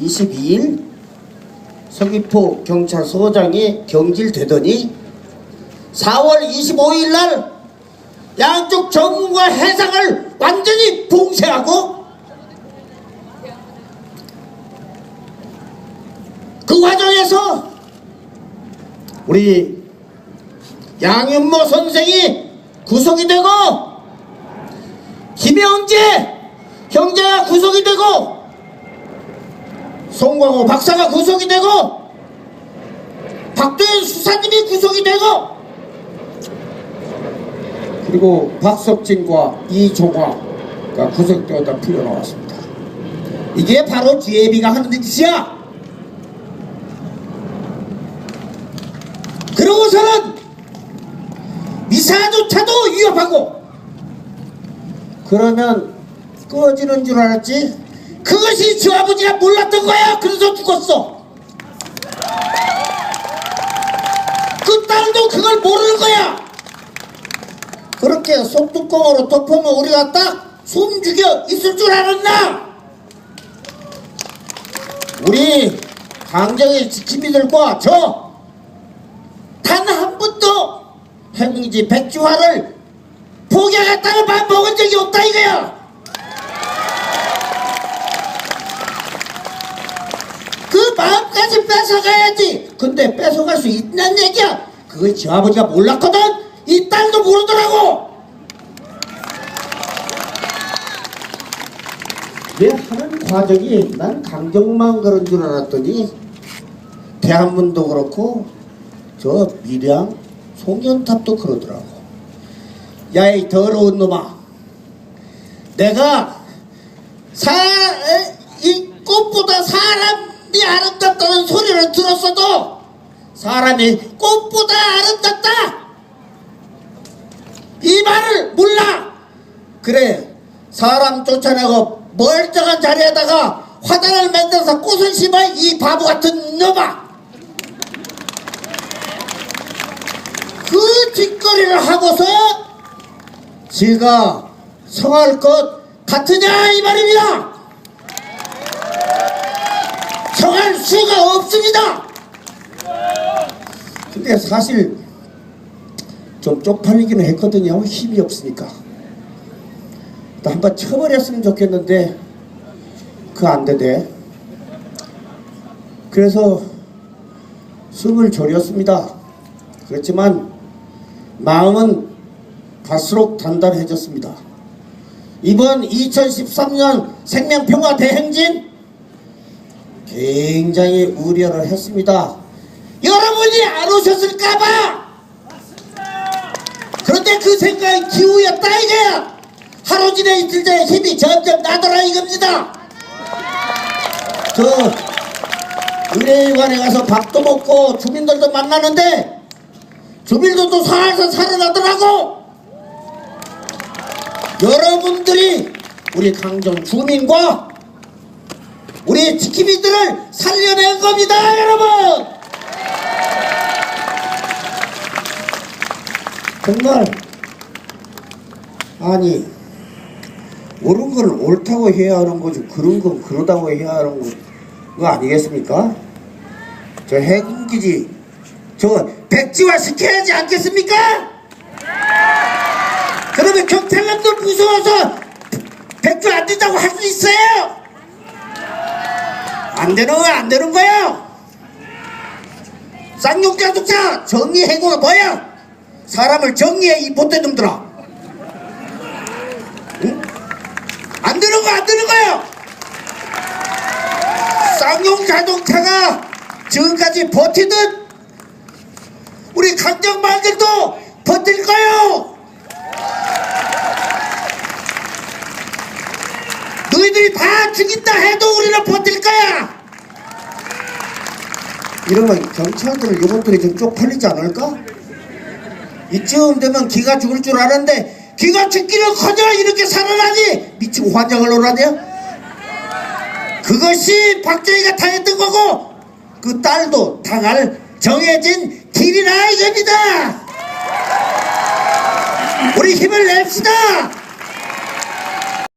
22일 서귀포 경찰서장이 경질되더니 4월 25일 날 양쪽 정부와 해상을 완전히 봉쇄하고 그 과정에서 우리 양윤모 선생이 구속이 되고 김영재 형제가 구속이 되고 송광호 박사가 구속이 되고 박도현 수사님이 구속이 되고 그리고 박석진과 이종화가 구속되었다 풀려나왔습니다. 이게 바로 GAB가 하는 짓이야. 그러고서는 미사조차도 위협하고 그러면 꺼지는 줄 알았지? 그것이 저 아버지가 몰랐던 거야. 그래서 죽었어. 그 딸도 그걸 모르는 거야. 그렇게 속뚜껑으로 덮으면 우리가 딱 숨죽여 있을 줄 알았나? 우리 강정의 지킴이들과 저 단 한 번도 해공지 백주화를 포기하겠다는 말 먹은 적이 없다 이거야. 그 마음까지 뺏어가야지. 근데 뺏어갈 수 있는 얘기야. 그걸 저 아버지가 몰랐거든. 이 딸도 모르더라고. 내 하는 과정이 난 강정만 그런 줄 알았더니 대한문도 그렇고 저 미량 송년탑도 그러더라고. 야 이 더러운 놈아. 내가 사, 에, 이 꽃보다 사람 이 아름답다는 소리를 들었어도 사람이 꽃보다 아름답다! 이 말을 몰라! 그래, 사람 쫓아내고 멀쩡한 자리에다가 화단을 만들어서 꽃을 심어 이 바보 같은 놈아! 그 뒷거리를 하고서 지가 성할 것 같으냐 이 말입니다. 성할 수가 없습니다. 근데 사실 좀 쪽팔리기는 했거든요. 힘이 없으니까. 또 한번 쳐버렸으면 좋겠는데 그 안 되대. 그래서 숨을 졸였습니다. 그렇지만 마음은 갈수록 단단해졌습니다. 이번 2013년 생명평화 대행진 굉장히 우려를 했습니다. 여러분이 안 오셨을까봐! 그런데 그 생각이 기우였다 이거야! 하루 지내 이틀 때 힘이 점점 나더라 이겁니다! 저 의뢰관에 가서 밥도 먹고 주민들도 만나는데 주민들도 살살 살아나더라고! 여러분들이 우리 강정 주민과 우리 지킴이들을 살려낸 겁니다, 여러분! 정말, 아니, 옳은 걸 옳다고 해야 하는 거지, 그런 건 그러다고 해야 하는 거, 거 아니겠습니까? 저 해군기지, 저 백지화 시켜야지 않겠습니까? 그러면 경찰관도 무서워서 백주 안 된다고 할 수 있어요? 안 되는 거야, 안 되는 거예요? 쌍용자동차 정의 행위가 뭐야? 사람을 정의해 이 못되놈들아 응? 안 되는 거 안 되는 거예요 쌍용자동차가 지금까지 버티듯 우리 강정말들도 버틸 거예요 너희들이 다 죽인다 해도 우리는 버틸 거야 이러면 경찰들 이것들이 좀 쪽팔리지 않을까? 이쯤 되면 기가 죽을 줄 아는데 기가 죽기는 커녕 이렇게 살아나니 미치고 환장을 놀아대요? 그것이 박정희가 당했던 거고 그 딸도 당할 정해진 길이라 이겁니다! 우리 힘을 냅시다